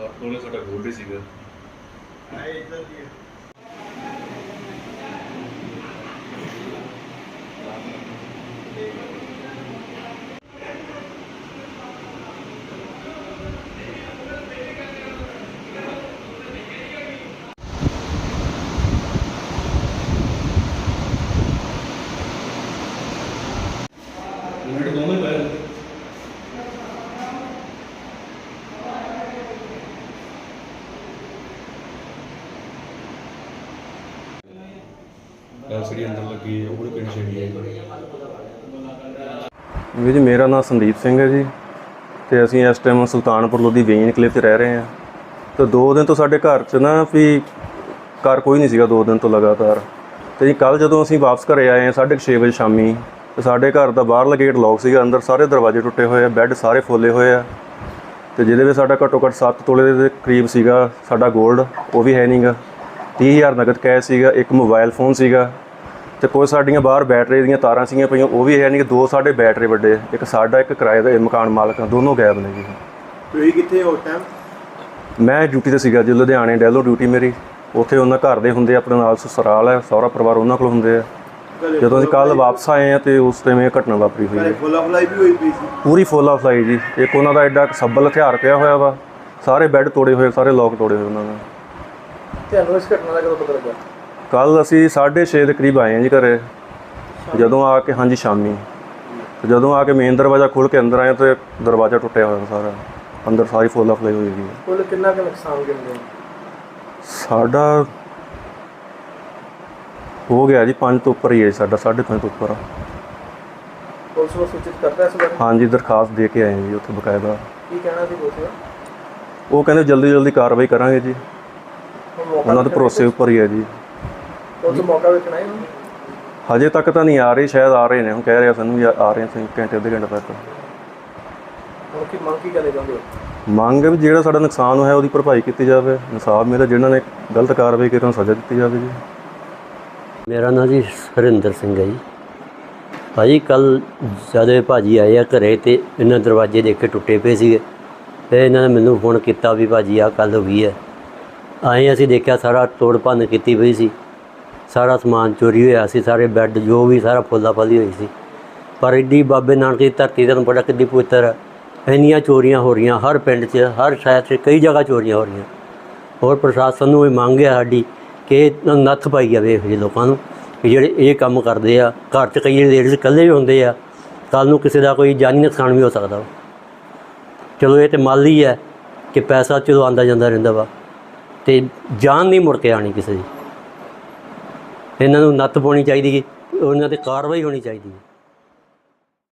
ਸੱਤ ਤੋਲੇ ਸਾਡਾ ਗੋਲਡ ਹੀ ਸੀਗਾ। ਹੈ ਦੋਵੇਂ ਪਏ ਐਲਸੀਡੀ ਅੰਦਰ ਲੱਗੀ ਹੈ, ਉਹ ਕਿਹੜੀ ਛੇੜੀ ਹੈ ਵੀਰ ਜੀ, ਮੇਰਾ ਨਾਮ ਸੰਦੀਪ ਸਿੰਘ ਹੈ ਜੀ ਤੇ ਅਸੀਂ ਇਸ ਟਾਈਮ ਸੁਲਤਾਨਪੁਰ ਲੋਧੀ ਵੇਈਨ ਕਲਿੱਪ 'ਚ ਰਹਿ ਰਹੇ ਹਾਂ। ਤੇ ਦੋ ਦਿਨ ਤੋਂ ਸਾਡੇ ਘਰ 'ਚ ਨਾ ਵੀ ਘਰ ਕੋਈ ਨਹੀਂ ਸੀਗਾ, ਦੋ ਦਿਨ ਤੋਂ ਲਗਾਤਾਰ। ਤੇ ਜੀ ਕੱਲ ਜਦੋਂ ਅਸੀਂ ਵਾਪਸ ਘਰੇ ਆਏ ਹਾਂ 6:30 ਵਜੇ ਸ਼ਾਮੀ, ਤੇ ਸਾਡੇ ਘਰ ਦਾ ਬਾਹਰਲਾ ਗੇਟ ਲੌਕ ਸੀਗਾ, ਅੰਦਰ ਸਾਰੇ ਦਰਵਾਜ਼ੇ ਟੁੱਟੇ ਹੋਏ ਆ ਬੈੱਡ ਸਾਰੇ ਫੋਲੇ ਹੋਏ ਆ। ਤੇ ਜਿਹਦੇ ਵਿੱਚ ਸਾਡਾ ਘੱਟੋ ਘੱਟ 7 ਤੋਲੇ ਦੇ ਕਰੀਬ ਸੀਗਾ ਸਾਡਾ 골ਡ ਉਹ ਵੀ ਹੈ ਨਹੀਂਗਾ 30000 ਨਗਦ ਕੈਸ਼ ਸੀਗਾ ਇੱਕ ਮੋਬਾਈਲ ਫੋਨ ਸੀਗਾ ਤੇ ਕੁਝ ਸਾਡੀਆਂ ਬਾਹਰ ਬੈਟਰੀ ਦੀਆਂ ਤਾਰਾਂ ਸੀਗੀਆਂ ਪਈਆਂ ਉਹ ਵੀ ਹੈ ਨਹੀਂ ਕਿ ਦੋ ਸਾਡੇ ਬੈਟਰੀ ਵੱਡੇ ਇੱਕ ਸਾਡਾ ਇੱਕ ਕਿਰਾਏ ਦਾ ਮਕਾਨ ਮਾਲਕ ਦੋਨੋਂ ਗਾਇਬ ਨੇ ਜੀ। ਤੁਸੀਂ ਕਿੱਥੇ ਹੋ ਟਾਈਮ ਮੈਂ ਡਿਊਟੀ ਤੇ ਸੀਗਾ ਜੀ ਲੁਧਿਆਣੇ ਡੈਲੋ ਡਿਊਟੀ ਮੇਰੀ। ਉੱਥੇ ਉਹਨਾਂ ਘਰ ਦੇ ਹੁੰਦੇ ਆਪਣੇ ਨਾਲ ਸਸਰਾਲ ਹੈ ਸਹੁਰਾ ਪਰਿਵਾਰ ਉਹਨਾਂ ਕੋਲ ਹੁੰਦੇ ਆ। ਜਦੋਂ ਅਸੀਂ ਕੱਲ ਵਾਪਸ ਆਏ ਆ ਤੇ ਉਸ ਟਾਈਮ ਇਹ ਘਟਨਾ ਵਾਪਰੀ ਹੋਈ ਹੈ। ਫੁੱਲਾ ਫੁਲਾਈ ਵੀ ਹੋਈ ਪਈ ਸੀ? ਪੂਰੀ ਫੁੱਲ ਆਫ ਲਾਈ ਜੀ। ਇੱਕ ਉਹਨਾਂ ਦਾ ਐਡਾ ਸੱਬਲ ਹਥਿਆਰ ਪਿਆ ਹੋਇਆ ਵਾ ਸਾਰੇ ਬੈੱਡ ਤੋੜੇ ਹੋਏ ਸਾਰੇ ਲੋਕ ਤੋੜੇ ਹੋਏ ਉਹਨਾਂ ਨੇ। ਤੁਹਾਨੂੰ ਇਸ ਘਟਨਾ ਦਾ ਕਦੋਂ ਪਤਾ ਲੱਗਾ ਕੱਲ ਅਸੀਂ 6:30 ਦੇ ਕਰੀਬ ਆਏ ਹਾਂ ਜੀ ਘਰੇ। ਜਦੋਂ ਆ ਕੇ ਹਾਂਜੀ ਸ਼ਾਮੀ। ਤੇ ਜਦੋਂ ਆ ਕੇ ਮੇਨ ਦਰਵਾਜ਼ਾ ਖੋਲ ਕੇ ਅੰਦਰ ਆਏ ਤੇ ਦਰਵਾਜ਼ਾ ਟੁੱਟਿਆ ਹੋਇਆ ਸਾਰਾ। ਅੰਦਰ ਸਾਰੀ ਫੁੱਲ ਅਫਲਾਈ ਹੋਈ ਗਈ ਕੁੱਲ ਕਿੰਨਾ ਕੁ ਨੁਕਸਾਨ ਕਿੰਨੇ ਸਾਡਾ ਹੋ ਗਿਆ ਜੀ 5 ਤੋਂ ਉੱਪਰ ਹੀ ਹੈ ਸਾਡਾ 5.5 ਤੋਂ ਉੱਪਰ। ਪੁਲਿਸ ਨੂੰ ਸੂਚਿਤ ਕਰਤਾ ਇਸ ਬਾਰੇ? ਹਾਂਜੀ ਦਰਖਾਸਤ ਦੇ ਕੇ ਆਏ ਹਾਂ ਜੀ ਉੱਥੇ ਬਕਾਇਦਾ। ਕੀ ਕਹਿਣਾ ਸੀ ਪੁਲਿਸ ਦਾ? ਉਹ ਕਹਿੰਦੇ ਜਲਦੀ ਜਲਦੀ ਕਾਰਵਾਈ ਕਰਾਂਗੇ ਜੀ। ਉਹਨਾਂ ਦੇ ਭਰੋਸੇ ਉੱਪਰ ਹੀ ਹੈ ਜੀ। ਪੁਲਿਸ ਮੌਕਾ ਵੇਖਣਾ ਹੈ ਹਜੇ ਤੱਕ ਤਾਂ ਨਹੀਂ ਆ ਰਹੇ ਸ਼ਾਇਦ ਆ ਰਹੇ ਨੇ। ਹੁਣ ਕਹਿ ਰਿਹਾ ਸਾਨੂੰ ਵੀ ਆ ਰਹੇ ਸੀ ਘੰਟੇ ਅੱਧੇ ਘੰਟੇ ਤੱਕ। ਹੁਣ ਕੀ ਮੰਗ ਕੀ ਵੀ ਜਿਹੜਾ ਸਾਡਾ ਨੁਕਸਾਨ ਹੋਇਆ ਉਹਦੀ ਭਰਪਾਈ ਕੀਤੀ ਜਾਵੇ। ਇਨਸਾਫ ਮਿਲੇ ਜਿਨ੍ਹਾਂ ਨੇ ਗਲਤ ਕਾਰਵਾਈ ਕੀਤੀ ਉਹਨਾਂ ਨੂੰ ਸਜ਼ਾ ਦਿੱਤੀ ਜਾਵੇ ਜੀ। ਮੇਰਾ ਨਾਂ ਜੀ ਹਰਿੰਦਰ ਸਿੰਘ ਹੈ ਜੀ। ਭਾਜੀ ਕੱਲ ਜਦੋਂ ਭਾਜੀ ਆਏ ਆ ਘਰੇ ਤੇ ਇਹਨਾਂ ਦਰਵਾਜ਼ੇ ਦੇਖੇ ਟੁੱਟੇ ਪਏ ਸੀਗੇ। ਤੇ ਇਹਨਾਂ ਨੇ ਮੈਨੂੰ ਫੋਨ ਕੀਤਾ ਵੀ ਭਾਜੀ ਆ ਕੱਲ ਹੋ ਗਈ ਹੈ। ਆਏ ਅਸੀਂ ਦੇਖਿਆ ਸਾਰਾ ਤੋੜ ਭੰਨ ਕੀਤੀ ਪਈ ਸੀ। ਸਾਰਾ ਸਮਾਨ ਚੋਰੀ ਹੋਇਆ ਸੀ, ਸਾਰੇ ਬੈੱਡ ਜੋ ਵੀ ਸਾਰਾ ਫੁੱਲਾ ਫਲੀ ਹੋਈ ਸੀ। ਪਰ ਇੱਡੀ ਬਾਬੇ ਨਾਨਕ ਦੀ ਧਰਤੀ ਤੁਹਾਨੂੰ ਪਤਾ ਕਿੱਡੀ ਪਵਿੱਤਰ ਹੈ। ਇੰਨੀਆਂ ਚੋਰੀਆਂ ਹੋ ਰਹੀਆਂ ਹਰ ਪਿੰਡ 'ਚ, ਹਰ ਸ਼ਹਿਰ 'ਚ, ਕਈ ਜਗ੍ਹਾ ਚੋਰੀਆਂ ਹੋ ਰਹੀਆਂ। ਹੋਰ ਪ੍ਰਸ਼ਾਸਨ ਨੂੰ ਇਹ ਮੰਗ ਹੈ ਸਾਡੀ ਕਿ ਨੱਥ ਪਾਈ ਜਾਵੇ ਇਹੋ ਜਿਹੇ ਲੋਕਾਂ ਨੂੰ, ਕਿ ਜਿਹੜੇ ਇਹ ਕੰਮ ਕਰਦੇ ਆ, ਘਰ 'ਚ ਕਈ ਲੇਡੀਜ਼ ਇਕੱਲੇ ਵੀ ਹੁੰਦੇ ਆ ਕੱਲ ਨੂੰ ਕਿਸੇ ਦਾ ਕੋਈ ਜਾਨੀ ਨੁਕਸਾਨ ਵੀ ਹੋ ਸਕਦਾ ਵਾ। ਚਲੋ ਇਹ ਤੇ ਮਾਲੀ ਹੈ ਕਿ ਪੈਸਾ ਚਲੋ ਆਂਦਾ ਜਾਂਦਾ ਰਹਿੰਦਾ ਵਾ। ਤੇ ਜਾਨ ਨਹੀਂ ਮੁੜ ਕੇ ਆਣੀ ਕਿਸੇ ਦੀ। ਇਹਨਾਂ ਨੂੰ ਨੱਥ ਪਾਉਣੀ ਚਾਹੀਦੀ ਹੈ ਉਹਨਾਂ ਤੇ ਕਾਰਵਾਈ ਹੋਣੀ ਚਾਹੀਦੀ ਹੈ